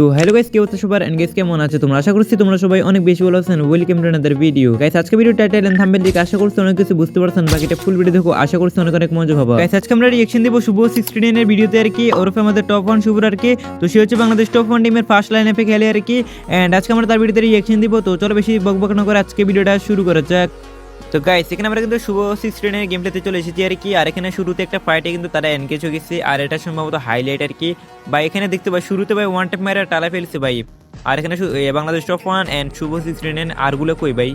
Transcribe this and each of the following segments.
তো hello guys কেউ হচ্ছে সবার? এন্ড গাইস কেমন আছে তোমরা? আশা করছি তোমরা সবাই অনেক বেশি ভালো আছেন welcome to another video guys আজকে ভিডিও টাইটেল এন্ড থাম্বনেল দেখে আশা করছি অনেক কিছু বুঝতে পারছেন বাকিটা ফুল ভিডিও দেখো, আশা করছি অনেক অনেক মজা হবে। গাইস আজকে আমরা রিঅ্যাকশন দেব শুভ 69 এর ভিডিওতে আর কি। ওরফে আমাদের টপ ওয়ান শুভর আর কি। তো সে হচ্ছে বাংলাদেশ টপ ওয়ান টিমের ফার্স্ট লাইন আপে খেলে আর কি। এন্ড আজকে আমরা তার ভিডিওতে রিঅ্যাকশন দিব। তো চলো বেশি বকবক না করে আজকে ভিডিওটা শুরু করা যাক। তো গাইস এখানে আমরা কিন্তু শুভশ্রী শ্রেণির গেম প্লেতে চলে এসেছি। আর কি, আর এখানে শুরুতে একটা ফাইটে কিন্তু তারা এনগেজ হয়ে গেছে। আর এটা সম্ভবত হাইলাইট আর কি। বা এখানে দেখতে পাই, শুরুতে ভাই ওয়ান টাইম মারা টালা ফেলছে ভাই। আর এখানে Bangladesh top one and Shuvo সিক্সটিনের আরগুলো কই ভাই?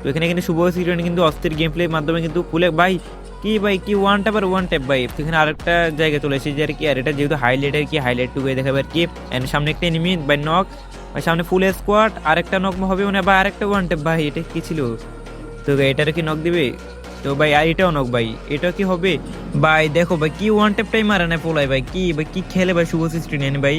তো এখানে কিন্তু শুভশ্রী শ্রেণি কিন্তু অস্থির গেম প্লের মাধ্যমে কিন্তু খুলে ভাই, কি ভাই, কি ওয়ান টাইপ আর ওয়ান টাইপ ভাই? এখানে আরেকটা জায়গায় চলে এসেছে আর কি। আর এটা যেহেতু হাইলাইট আর কি হাইলাইট টুকু দেখাবে আর কি। অ্যান্ড সামনে একটা এনিমি বাই নক সামনে ফুল স্কোয়াড আরেকটা নক হবে মানে বা আরেকটা ওয়ান টাইপ ভাই, এটা কি ছিল? তো এটার কি নক দিবে? তো ভাই, আর এটাও নক ভাই। এটা কি হবে? ভাই, দেখো ভাই, কি ওয়ান টাইপটাই মারে না পোলাই ভাই, কি ভাই, কি খেলে ভাই শুভ সৃষ্টি নেন ভাই?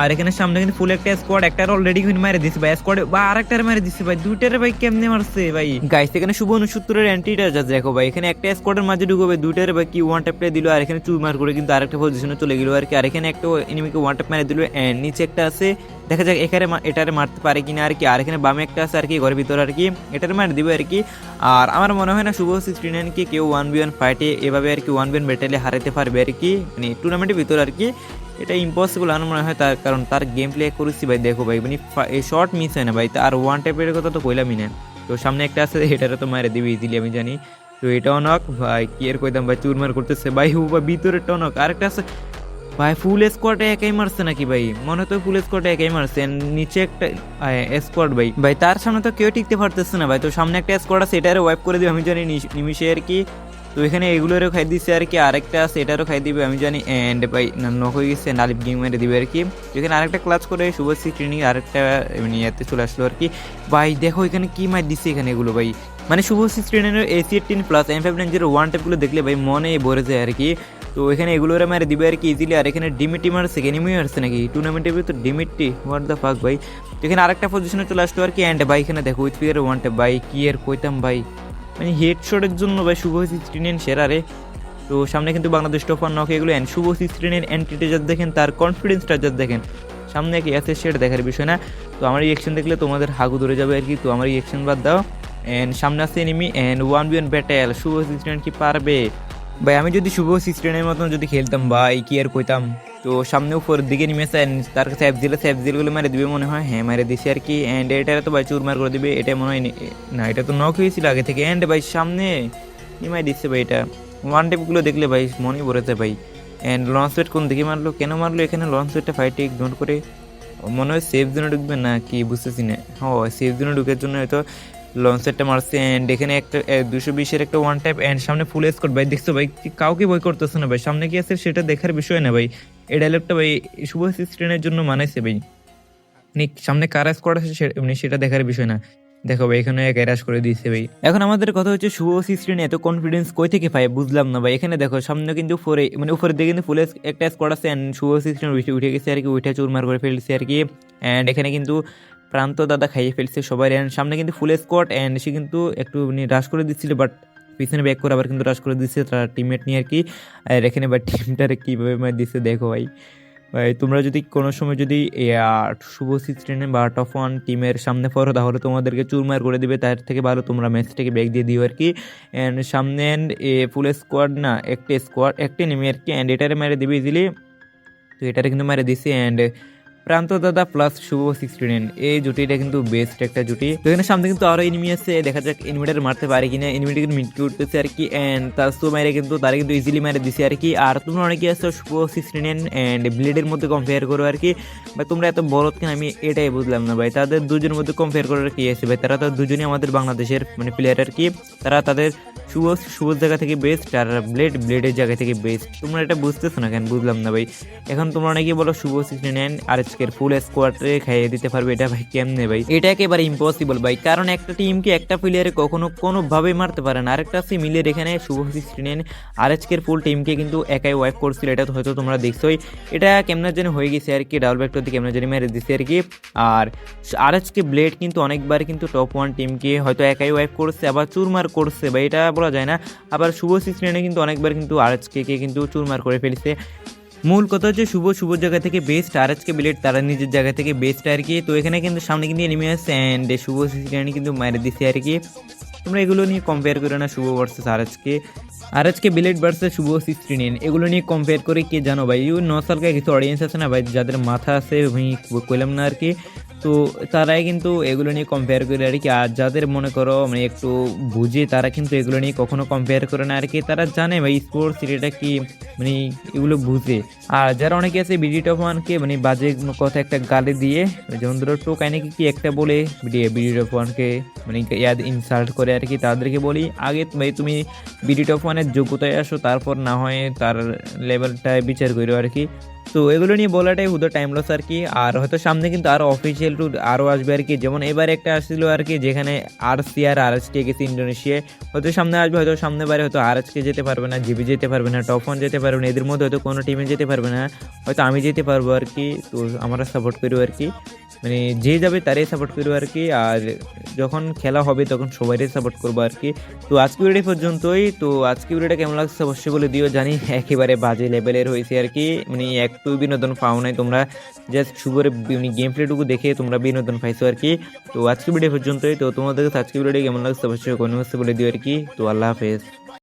আর এখানে সামনে কিন্তু ফুল একটা স্কোয়াড একটা অলরেডি কিন্তু মারে দিছে ভাই। স্কোয়াড বা আরেকটার মারে দিছে ভাই। দুইটার ভাই কেমনে মারছে ভাই? গাইস এখানে শুভ উনসত্তরের অ্যান্টিটা যা দেখো ভাই, এখানে একটা স্কোয়াডের মাঝে ঢুকবে দুইটার ভাই কি ওয়ান টাইপটা দিল আর এখানে চুর মার করে কিন্তু আরেকটা পজিশনে চলে গেল আর কি। আর এখানে একটা এনিমিকে ওয়ান ট্যাপ মারে দিল এন্ড নিচে একটা আছে। দেখা যাক এখানে এটারে মারতে পারে কিনা আর কি। আর এখানে বামে একটা আছে আর কি, ঘরের ভিতরে আর কি। এটারে মার দিবে আর কি। আর আমার মনে হয় না শুভ সিক্সটি নাইনকে কেউ ওয়ান বি ওয়ান ফাইটে এভাবে আর কি ওয়ান বি ওয়ান ব্যাটেলে হারাতে পারবে আর কি। মানে টুর্নামেন্টের ভিতরে আর কি। এটা ইম্পসিবল আমার মনে হয় তার, কারণ তার গেম প্লে করেছি ভাই, দেখো ভাই মানে শর্ট মিস হয় না ভাই তার ওয়ান টাইপের কথা তো কইলামই না। তো সামনে একটা আছে এটারে তো মারে দিবে ইজিলি আমি জানি। তো এটা অনক ভাই, কি আর কইতাম ভাই, চুরমার করতেছে। ভাই হু ভাই, ভিতরে টনক আরেকটা আছে, ভাই ফুল স্কোয়াডে একাই মারছে নাকি ভাই? মনে তো ফুল স্কোয়াডে একাই মারছে। নিচে একটা স্কোয়াড ভাই। ভাই, তার সামনে তো কেউ টিকতে পারতেছে না ভাই। তো সামনে একটা স্কোয়াড আছে এটারে ওয়াইপ করে দিবে, আমি জানি। নিমিষে আর কি তো এখানে এগুলোরও খাই দিচ্ছে আর কি, আরেকটা আছে, এটারও খাই দিবে, আমি জানি এন্ড ভাই নক হয়ে গেছে নালিপ গেম মেরে দিবে আর কি। এখানে আরেকটা ক্লাস করে, শুভশ্রী ট্রেনিং আরেকটা মানে ইয়েতে চলে আসলো আর কি। ভাই, দেখো এখানে কি মার দিচ্ছে এখানে এগুলো, ভাই। মানে শুভশ্রী ট্রেনের AC eighteen plus M five nine zero one টাইপগুলো দেখলে, ভাই, মনে ভরে যায় আর কি। তো এখানে এগুলোরে মারে দিবে আর কি ইজিলি আর এখানে ডিমিটি মারছে এনিমি মারছে নাকি? টুর্নামেন্টের ভিতর ডিমিটি হোয়াট দ্য ফাক ভাই। তো এখানে আরেকটা পজিশনে চলে আসলো আর কি অ্যান্ড ভাই, এখানে দেখো উইথ পিয়ার ওয়ান টাইপ ভাই, কি আর কইতাম, ভাই। মানে হেডশটের জন্য ভাই শুভ সিক্সটিনের সেরা রে তো সামনে কিন্তু বাংলাদেশ টপার নক এগুলো অ্যান্ড শুভ সিক্সটিনের অ্যান্টিটা যার দেখেন, তার কনফিডেন্সটা যার দেখেন। সামনে কি আছে সেটা দেখার বিষয় না। তো আমার রিয়েকশন দেখলে তোমাদের হাগু ধরে যাবে আর কি। তো আমার রিয়েকশন বাদ দাও। অ্যান্ড সামনে আছে enemy and one V one battle Shuvo sixteen কি পারবে? ভাই, আমি যদি শুভ সিক্সটিনের মতন যদি খেলতাম, ভাই, কি আর কইতাম? তো সামনে উপরের দিকে নেমেছে তার কাছে অ্যাপ দিলে অ্যাপ দিলগুলো মেরে দিবে মনে হয়। হ্যাঁ মেরে দিছে আর কি। অ্যান্ড এটা তো ভাই চুরমার করে দিবে, এটা মনে হয় না এটা তো নক হয়েছিল আগে থেকে। অ্যান্ড ভাই সামনে নিমাই দিচ্ছে ভাই এটা। ওয়ান টেপগুলো দেখলে ভাই মনেই পড়েছে ভাই। অ্যান্ড লঞ্চ পেট কোন দিকে মারলো, কেন মারলো? এখানে লঞ্চ পেটটা ফাইটে ইগনোর করে মনে হয় সেফ জোনে ঢুকবে না কি বুঝতেছি না। হ্যাঁ সেফ জোনে ঢুকার জন্য হয়তো লঞ্চ সেটটা মারছে। অ্যান্ড এখানে একটা দুশো বিশের একটা ওয়ান টাইপ অ্যান্ড সামনে ফুল স্কোর ভাই, দেখছ ভাই কাউকে বই করতেছে না ভাই। সামনে কি আছে সেটা দেখার বিষয় না ভাই। এই ডায়লগটা ভাই শুভ সিস্টেনের জন্য মানাইছে ভাই। মানে সামনে কার স্কোয়াড আছে মানে সেটা দেখার বিষয় না। দেখো ভাই, এখানে এক এরাস করে দিয়েছে ভাই। এখন আমাদের কথা হচ্ছে শুভ সিস্টেনে এত কনফিডেন্স কই থেকে পায় বুঝলাম না ভাই। এখানে দেখো, সামনে কিন্তু উপরে মানে উপরের দিকে কিন্তু ফুল একটা স্কোয়াড আছে অ্যান্ড শুভ সিস্টেম উঠে উঠে গেছে আর কি, উঠে চুরমার করে ফেলছে আর কি। অ্যান্ড এখানে কিন্তু প্রান্ত দাদা খাইয়ে ফেলছে সবাই। অ্যান্ড সামনে কিন্তু ফুল স্কোয়াড অ্যান্ড সে কিন্তু একটু মানে রাশ করে দিচ্ছিল বাট পিছনে ব্যাক করে আবার কিন্তু রাশ করে দিচ্ছে তার টিমমেট নিয়ে আর কি। আর এখানে বা টিমটারে কীভাবে মানে দিচ্ছে দেখো ভাই। ভাই তোমরা যদি কোনো সময় যদি এ, আহ, শুভ সিক্সটিনে বা টপ ওয়ান টিমের সামনে পড়ো তাহলে তোমাদেরকে চুরমার করে দিবে তার থেকে ভালো তোমরা ম্যাচটাকে ব্যাগ দিয়ে দিও আর কি। অ্যান্ড সামনে এ ফুল স্কোয়াড না একটা স্কোয়াড একটা নেমে আর কি অ্যান্ড এটারে মেরে দিবে ইজিলি তো এটারে কিন্তু মেরে দিছে অ্যান্ড প্রান্ত দাদা প্লাস শুভ সিক্সটিন এই জুটিটা কিন্তু বেস্ট একটা জুটি। তো এখানে সামনে কিন্তু আরও এনিমি আছে, দেখা যাক এনিমিটার মারতে পারে কিনা। এনিমিটা কিন্তু মিটকে উঠতেছে আর কি অ্যান্ড তার তো মেরে কিন্তু, তারা কিন্তু ইজিলি মেরে দিছে আর কি। আর তোমরা অনেকে আছো শুভ সিক্সটিন অ্যান্ড ব্লেডের মধ্যে কম্পেয়ার করো আর কি। ভাই, তোমরা এত বড় কেন, আমি এটাই বুঝলাম না ভাই। তাদের দুজনের মধ্যে কম্পেয়ার করার কি আছে ভাই? তারা তো দুজনই আমাদের বাংলাদেশের মানে প্লেয়ার আর কি। তারা তাদের শুভ শুভ জায়গা থেকে বেস্ট আর ব্লেড ব্লেডের জায়গা থেকে বেস্ট তোমরা এটা বুঝতেছো না কেন? বুঝলাম না ভাই। এখন তোমরা অনেকেই বলো শুভ সিক্সটি নাইন আর আজকের ফুল স্কোয়াডে খাইয়ে দিতে পারবে এটা ভাই কেমনে ভাই? এটা একেবারে ইম্পসিবল ভাই, কারণ একটা টিমকে একটা প্লেয়ারে কখনো কোনোভাবেই মারতে পারে না। আরেকটা আছে মিলের এখানে, শুভ সিক্সটি নাইন আর আজকের ফুল টিমকে কিন্তু একাই ওয়াইপ করছিল, এটা হয়তো তোমরা দেখছোই। এটা কেমনের জন্য হয়ে গেছে আর কি ডাবল ব্যাকটা দিয়ে কেমনের জন্য মেরে দিছে আর কি। আর আর আজকে ব্লেড কিন্তু অনেকবার কিন্তু টপ ওয়ান টিমকে হয়তো একাই ওয়াইপ করছে, আবার চুরমার করছে বা এটা বলা যায় না। আবার শুভ সিক্সটিনে কিন্তু অনেকবার কিন্তু আর আজকে কিন্তু চুরমার করে ফেলছে। মূল কথা হচ্ছে শুভ শুভ জায়গা থেকে বেস্ট আর আজকে বিলেট তারা নিজের জায়গা থেকে বেস্ট আর কি তো এখানে কিন্তু সামনে কিন্তু এনিমি আসছে অ্যান্ড শুভ সিসিটানি কিন্তু মারে দিছে আর কি তোমরা এগুলো নিয়ে কম্পেয়ার করো না শুভ ভার্সেস আর আজকে আর আজকে বিলেট ভার্সেস শুভ সিক্সটি নিন এগুলো নিয়ে কম্পেয়ার করে কে জানো ভাই? ইউ ন সালকার কিছু অডিয়েন্স আছে না ভাই? যাদের মাথা আছে, আমি কইলাম না আর কি তো তারাই কিন্তু এগুলো নিয়ে কম্পেয়ার করে আর কি। আর যাদের মনে করো মানে একটু বুঝে, তারা কিন্তু এগুলো নিয়ে কখনো কম্পেয়ার করে না আর কি। তারা জানে ভাই স্পোর্টস এটা কি মানে এগুলো বুঝে। আর যারা অনেকে আছে বিডি টপ ওয়ানকে মানে বাজে কথা একটা গালি দিয়ে যেমন ধরো টোকাই নাকি কি একটা বলে বিডি টপ ওয়ানকে মানে ইয়াদ ইনসাল্ট করে আর কি, তাদেরকে বলি, আগে তুমি বিডি টপ ওয়ানের যোগ্যতায় আসো, তারপর না হয় তার লেভেলটায় বিচার করো আর কি। তো এগুলো নিয়ে বলাটাই হুদো টাইম লস আর কি। আর হয়তো সামনে কিন্তু আরও অফিসিয়াল ট্যুর আরও আসবে আর কি। যেমন এবার একটা আসছিল আর কি, যেখানে আর সি আর আর এসকে গেছে ইন্ডোনেশিয়ায় হয়তো সামনে আসবে, হয়তো সামনে বারে হয়তো আর এসকে যেতে পারবে না জিবি যেতে পারবে না টপ ওয়ান যেতে পারবে না এদের মধ্যে হয়তো কোনো টিমে যেতে পারবে না। হয়তো আমি যেতে পারব আর কি, তো আমরা সাপোর্ট করব আর কি। মানে যে যাবে তারাই সাপোর্ট করব আর কি, আর যখন খেলা হবে তখন সবাইই সাপোর্ট করব আর কি। তো আজকে ভিডিও পর্যন্তই, তো আজকে ভিডিওটা কেমন লাগছে অবশ্যই বলে দিও, জানি একেবারে বাজে লেভেলের হয়েছে আর কি। মানে একটু বিনোদন পাও নাই তোমরা জাস্ট শুভরে মানে গেম প্লেটুকু দেখে তোমরা বিনোদন পাইছো আর কি। তো আজকে ভিডিও পর্যন্তই, তো তোমাদের কাছে আজকে ভিডিওটা কেমন লাগছে অবশ্যই কোনো বলে দিও আর কি। তো আল্লাহ হাফেজ।